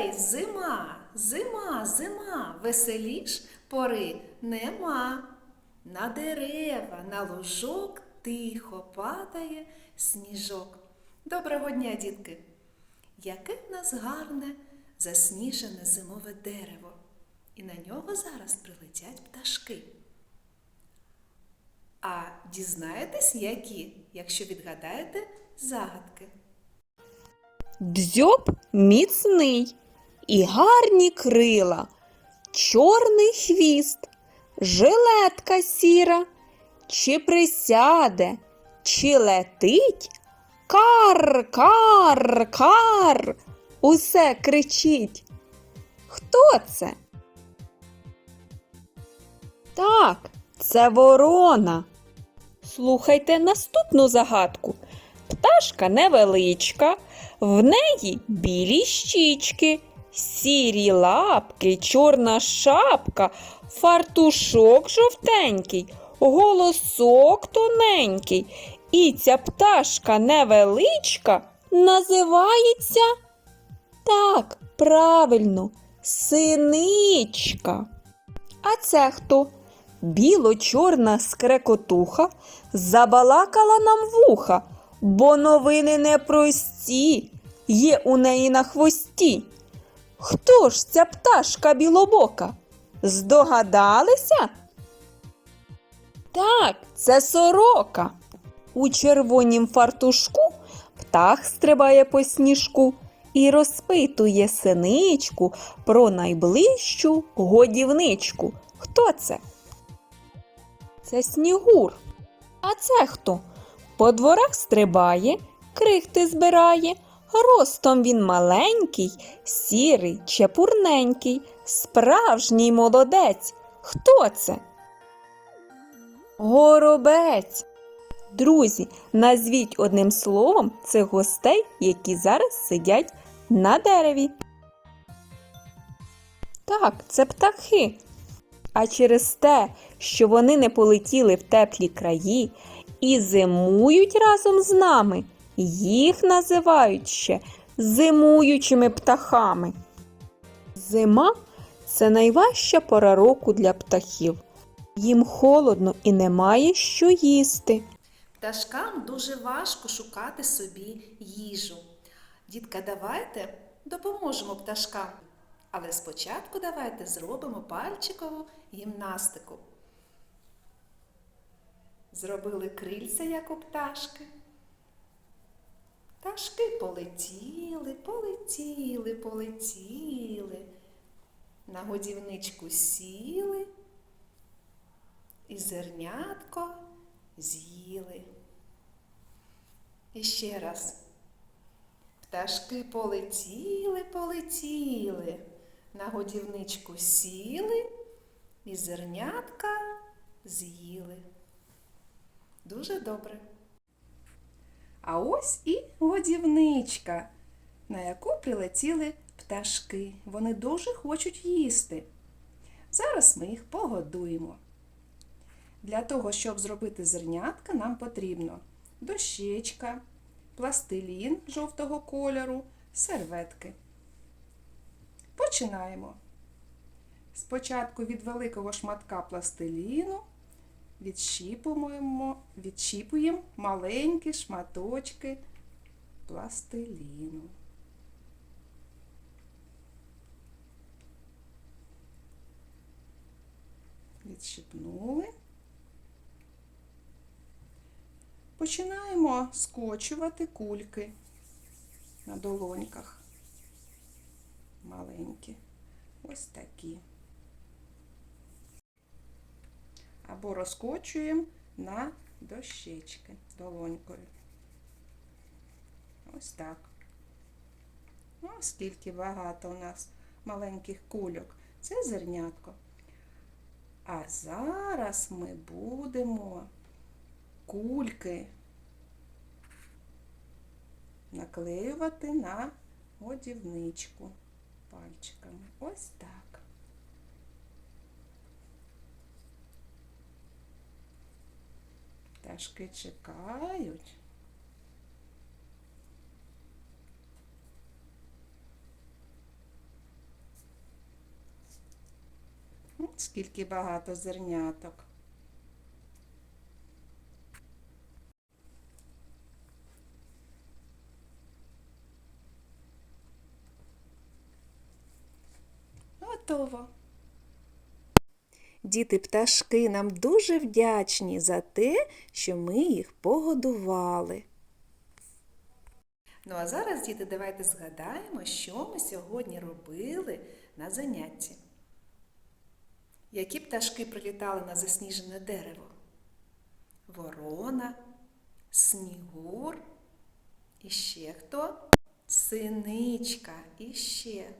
Ой, зима, зима, зима, веселіш пори нема. На дерева, на лужок тихо падає сніжок. Доброго дня, дітки! Яке в нас гарне засніжене зимове дерево, і на нього зараз прилетять пташки. А дізнаєтесь, які, якщо відгадаєте загадки? Дзьоб міцний і гарні крила, чорний хвіст, жилетка сіра, чи присяде, чи летить, кар, кар, кар, усе кричить. Хто це? Так, це ворона. Слухайте наступну загадку. Пташка невеличка, в неї білі щічки, сірі лапки, чорна шапка, фартушок жовтенький, голосок тоненький. І ця пташка невеличка називається так, правильно, синичка. А це хто? Біло-чорна скрекотуха забалакала нам вуха, бо новини непрості є у неї на хвості. Хто ж ця пташка білобока? Здогадалися? Так, це сорока. У червонім фартушку птах стрибає по сніжку і розпитує синичку про найближчу годівничку. Хто це? Це снігур. А це хто? По дворах стрибає, крихти збирає. Ростом він маленький, сірий, чепурненький, справжній молодець. Хто це? Горобець. Друзі, назвіть одним словом цих гостей, які зараз сидять на дереві. Так, це птахи. А через те, що вони не полетіли в теплі краї і зимують разом з нами, їх називають ще зимуючими птахами. Зима це найважча пора року для птахів. Їм холодно і немає що їсти. Пташкам дуже важко шукати собі їжу. Дітка, давайте допоможемо пташкам. Але спочатку давайте зробимо пальчикову гімнастику. Зробили крильця, як у пташки. Пташки полетіли, полетіли, полетіли. На годівничку сіли і зернятко з'їли. І ще раз. Пташки полетіли, полетіли, на годівничку сіли і зернятка з'їли. Дуже добре. А ось і годівничка, на яку прилетіли пташки. Вони дуже хочуть їсти. Зараз ми їх погодуємо. Для того, щоб зробити зернятка, нам потрібно дощечка, пластилін жовтого кольору, серветки. Починаємо. Спочатку від великого шматка пластиліну відщіпуємо, відщіпуємо маленькі шматочки пластиліну. Відщипнули. Починаємо скочувати кульки на долоньках. Маленькі. Ось такі. Або розкочуємо на дощечки долонькою. Ось так. Ось скільки багато у нас маленьких кульок. Це зернятко. А зараз ми будемо кульки наклеювати на годівничку пальчиками. Ось так. пташки чекають. Скільки багато зерняток. Готово. Діти пташки нам дуже вдячні за те, що ми їх погодували. Ну а зараз, діти, давайте згадаємо, що ми сьогодні робили на занятті. Які пташки прилітали на засніжене дерево? Ворона, снігур і ще хто? Синичка і ще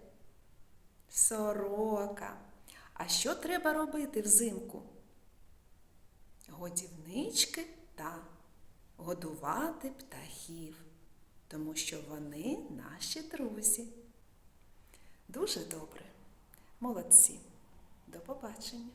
сорока. А що треба робити взимку? Годівнички та годувати птахів, тому що вони наші друзі. Дуже добре. Молодці. До побачення.